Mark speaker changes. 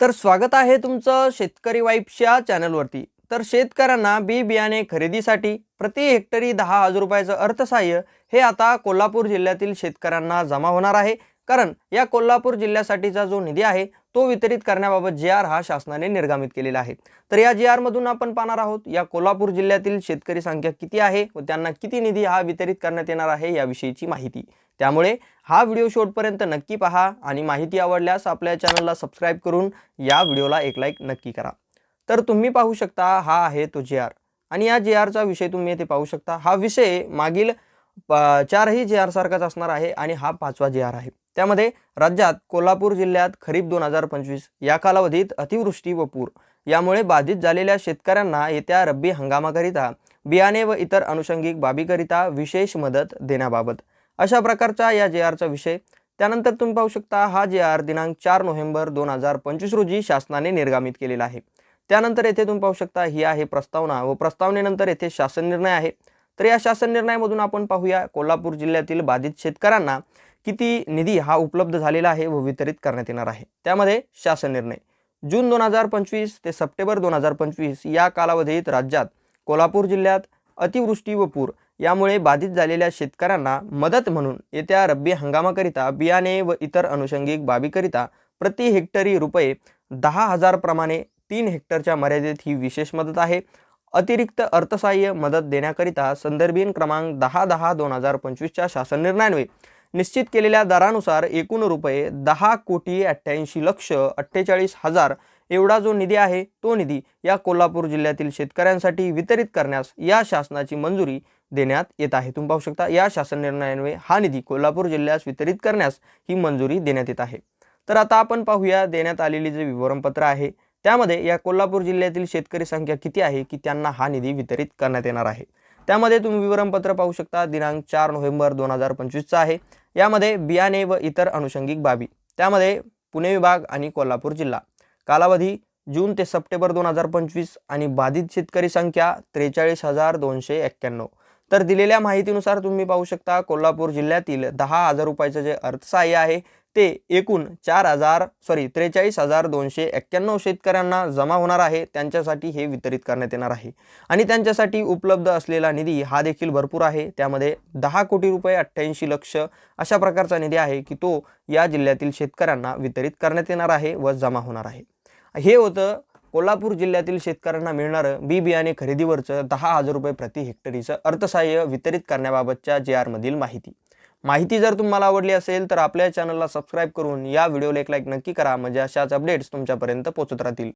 Speaker 1: तर स्वागत आहे तुमचं शेतकरी वाईफच्या चॅनलवरती. तर शेतकऱ्यांना बी बियाणे खरेदीसाठी प्रति हेक्टरी दहा हजार रुपयाचं अर्थसहाय्य हे आता कोल्हापूर जिल्ह्यातील शेतकऱ्यांना जमा होणार आहे. कारण या कोल्हापूर जिल्ह्यासाठीचा जो निधी आहे तो वितरित करण्याबाबत जे आर हा शासनाने निर्गमित केलेला आहे. तर या जी आरमधून आपण पाहणार आहोत या कोल्हापूर जिल्ह्यातील शेतकरी संख्या किती आहे व त्यांना किती निधी हा वितरित करण्यात येणार आहे याविषयीची माहिती. त्यामुळे हा व्हिडिओ शेवटपर्यंत नक्की पहा आणि माहिती आवडल्यास आपल्या चॅनलला सबस्क्राईब करून या व्हिडिओला एक लाईक नक्की करा. तर तुम्ही पाहू शकता हा आहे तो जे आर आणि या जे आरचा विषय तुम्ही येथे पाहू शकता. हा विषय मागील चारही जे आर सारखाच असणार आहे आणि हा पाचवा जे आर आहे. त्यामध्ये राज्यात कोल्हापूर जिल्ह्यात खरीप दोन हजार पंचवीस या कालावधीत अतिवृष्टी व पूर यामुळे बाधित झालेल्या शेतकऱ्यांना येत्या रब्बी हंगामाकरिता बियाणे व इतर अनुषंगिक बाबीकरिता विशेष मदत देण्याबाबत. अशा प्रकारचा या जे आरचा विषय. त्यानंतर तुम्ही पाहू शकता हा जे आर दिनांक चार नोव्हेंबर दोन हजार पंचवीस रोजी शासनाने निर्गमित केलेला आहे. त्यानंतर येथे तुम्ही पाहू शकता ही आहे प्रस्तावना व प्रस्तावनेनंतर येथे शासन निर्णय आहे. तर या शासन निर्णयामधून आपण पाहूया कोल्हापूर जिल्ह्यातील बाधित शेतकऱ्यांना किती निधी हा उपलब्ध झालेला आहे व वितरित करण्यात येणार आहे. त्यामध्ये शासन निर्णय. जून दोन हजार पंचवीस ते सप्टेंबर दोन हजार पंचवीस या कालावधीत राज्यात कोल्हापूर जिल्ह्यात अतिवृष्टी व पूर यामुळे बाधित झालेल्या शेतकऱ्यांना मदत म्हणून येत्या रब्बी हंगामाकरिता बियाणे व इतर अनुषंगिक बाबीकरिता प्रति हेक्टरी रुपये दहा हजार प्रमाणे तीन हेक्टरच्या मर्यादेत ही विशेष मदत आहे. अतिरिक्त अर्थसहाय्य मदत देण्याकरिता संदर्भीन क्रमांक दहा दहा दोन हजार पंचवीसच्या शासन निर्णयान्वये. निश्चित केलेल्या दरानुसार एकूण रुपये दहा कोटी अठ्ठ्याऐंशी लक्ष अठ्ठेचाळीस हजार एवढा जो निधी आहे तो निधी या कोल्हापूर जिल्ह्यातील शेतकऱ्यांसाठी वितरित करण्यास या शासनाची मंजुरी देण्यात येत आहे. तुम्ही पाहू शकता या शासन निर्णयान्वये हा निधी कोल्हापूर जिल्ह्यास वितरित करण्यास ही मंजुरी देण्यात येत आहे. तर आता आपण पाहूया देण्यात आलेली जे विवरणपत्र आहे त्यामध्ये या कोल्हापूर जिल्ह्यातील शेतकरी संख्या किती आहे की त्यांना हा निधी वितरित करण्यात येणार आहे? त्यामध्ये तुम्ही विवरणपत्र पाहू शकता. दिनांक चार नोव्हेंबर दोन हजार पंचवीसचा आहे. यामध्ये बियाणे व इतर अनुषंगिक बाबी. त्यामध्ये पुणे विभाग आणि कोल्हापूर जिल्हा. कालावधी जून ते सप्टेंबर दोन हजार पंचवीस आणि बाधित शेतकरी संख्या त्रेचाळीस हजार दोनशे एक्क्याण्णव. तर दिलेल्या माहितीनुसार तुम्ही पाहू शकता कोल्हापूर जिल्ह्यातील दहा हजार रुपयाचं जे अर्थसहाय्य आहे ते एकूण चार हजार सॉरी त्रेचाळीस हजार दोनशे एक्क्याण्णव शेतकऱ्यांना जमा होणार आहे. त्यांच्यासाठी हे वितरित करण्यात येणार आहे. आणि त्यांच्यासाठी उपलब्ध असलेला निधी हा देखील भरपूर आहे. त्यामध्ये दहा कोटी रुपये अठ्ठ्याऐंशी लक्ष अशा प्रकारचा निधी आहे की तो या जिल्ह्यातील शेतकऱ्यांना वितरित करण्यात येणार आहे व जमा होणार आहे. हे होतं कोल्हापूर जिल्ह्यातील शेतकऱ्यांना मिळणारं बी बियाणे खरेदीवरचं दहा हजार रुपये प्रति हेक्टरीचं अर्थसहाय्य वितरित करण्याबाबतच्या जे आरमधील माहिती. माहिती जर तुम्हाला आवडली असेल तर आपल्या चॅनलला सबस्क्राईब करून या व्हिडिओला एक लाईक नक्की करा. म्हणजे अशाच अपडेट्स तुमच्यापर्यंत पोहोचत राहतील.